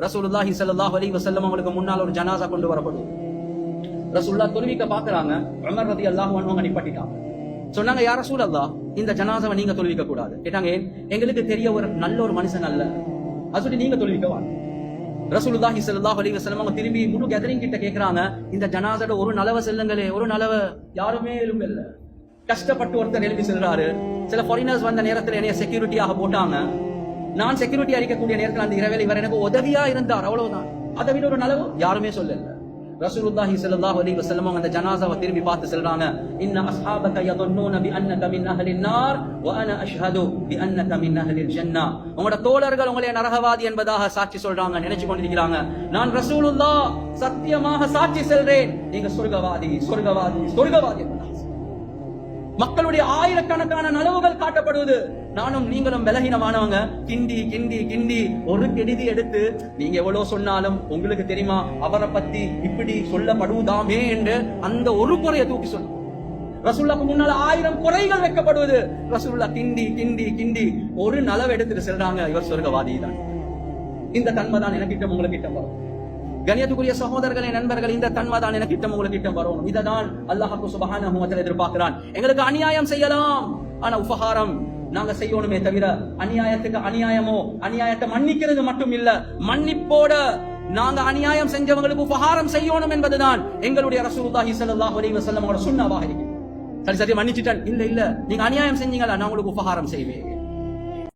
ரசூலுல்லாஹி சல்லாஹ் அலி வசல்லம் அவங்களுக்கு முன்னால் ஒரு ஜனாசா கொண்டு வரப்படும். ரசூல்லா தொழுவிக்க பாக்குறாங்க உமர் ரதி அல்லாஹ் அவங்க நிப்பாட்டிட்டாங்க சொன்னாங்க யார் ரசூலல்லாஹ் இந்த ஜனாசாவை நீங்க தொழுவிக்க கூடாது. கேட்டாங்க "ஏன்? எங்களுக்கு தெரிய ஒரு நல்ல ஒரு மனுஷன் அல்ல. அது சொல்லி நீங்க தொழுவிக்க வாங்க. ரசூலுல்லாஹி ஸல்லல்லாஹு அலி வசலம் அவங்க திரும்பி முழு கேதரிங் கிட்ட கேக்குறாங்க இந்த ஜனாசோட ஒரு நலவ செல்லுங்களே ஒரு நலவ யாருமே எழும்பல்ல கஷ்டப்பட்டு ஒருத்தர் எழுப்பி செல்றாரு. சில ஃபாரினர்ஸ் வந்த நேரத்துல என்னைய செக்யூரிட்டியாக போட்டாங்க. நான் செக்யூரிட்டி அளிக்கக்கூடிய நேரத்தில் அந்த இரவில் இவர் எனக்கு உதவியா இருந்தார். அவ்வளவுதான். அதை விட ஒரு நலவு யாருமே சொல்லல. ரசூலுல்லாஹி ஸல்லல்லாஹு அலைஹி வஸல்லம் அந்த ஜனாசாவை திரும்பி பார்த்து சொல்றாங்க இன்ன அஸ்ஹாபக யظنون بانك من اهل النار وانا اشهد بانك من اهل الجنه உங்களோட தோழர்கள் உங்களை நரகவாதி என்பதாக சாட்சி சொல்றாங்க நினைச்சு கொண்டிருக்கிறாங்க. நான் ரசூலுல்லாஹ் சத்தியமாக சாட்சி சொல்றேன். நீங்க சொர்க்கவாதி சொர்க்கவாதி சொர்க்கவாதி. மக்களுடைய ஆயிரக்கணக்கான நலவுகள் காட்டப்படுவது. நானும் நீங்களும் பலகீனமானவங்க கிண்டி கிண்டி கிண்டி ஒரு கெடுதி எடுத்து நீங்க எவ்வளவு சொன்னாலும் உங்களுக்கு தெரியுமா? அவரை பத்தி இப்படி சொல்லப்படுவதாமே என்று அந்த ஒரு குறையை தூக்கி சொல்லும் ரசூல்லாக்கு முன்னால ஆயிரம் குறைகள் வைக்கப்படுவது. ரசூல்லா கிண்டி கிண்டி கிண்டி ஒரு நலவை எடுத்துட்டு செல்றாங்க. இவர் சொர்க்கவாதி தான் இந்த தன்மை தான் எனக்கிட்ட உங்களுக்கு கிட்ட வரும். கணியத்துக்குரிய சகோதரர்களே நண்பர்கள் இந்த தன்மை தான் எனக்கு உங்களுக்கு திட்டம் வரும். இததான் அல்லாஹாக்கு சுபஹான வ எதிர்பார்க்கிறான். எங்களுக்கு அநியாயம் செய்யலாம். ஆனா உபகாரம் நாங்க செய்யணுமே தவிர அநியாயத்துக்கு அநியாயமோ அநியாயத்தை மன்னிக்கிறது மட்டும் இல்ல மன்னிப்போட நாங்க அநியாயம் செஞ்சவங்களுக்கு உபகாரம் செய்யணும் என்பதுதான் எங்களுடைய ரசூலுல்லாஹி ஸல்லல்லாஹு அலைஹி வஸல்லம் அவரோட சுண்ணாவாக இருக்கு சரி சரி மன்னிச்சிட்டேன் இல்ல இல்ல நீங்க அநியாயம் செஞ்சீங்களா நான் உங்களுக்கு உபகாரம் செய்வேன்.